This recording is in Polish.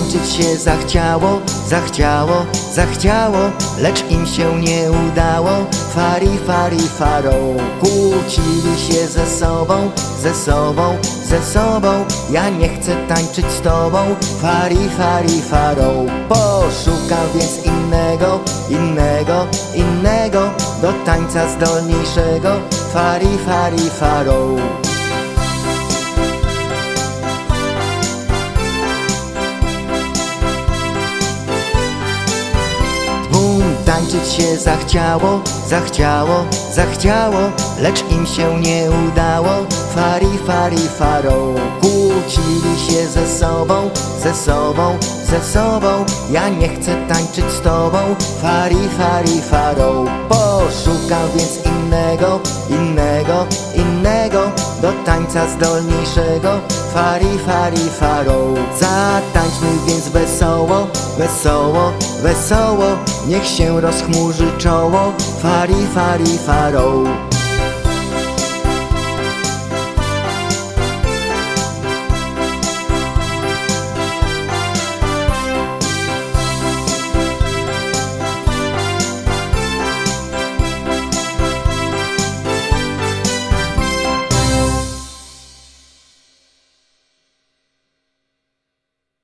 Tańczyć się zachciało, zachciało, zachciało Lecz im się nie udało. Fari, fari, faro Kłócili się ze sobą, ze sobą, ze sobą. Ja nie chcę tańczyć z tobą. Fari, fari, faro Poszukam więc innego, innego, innego Do tańca zdolniejszego. Fari, fari, faro tańczyć się zachciało, zachciało, zachciało Lecz im się nie udało. Fari, fari, faro Kłócili się ze sobą, ze sobą, ze sobą. Ja nie chcę tańczyć z tobą. Fari, fari, faro Poszukam więc innego, innego, innego Do tańca zdolniejszego. Fari, fari, faro wesoło, wesoło, wesoło. Niech się rozchmurzy czoło Fari, fari, faro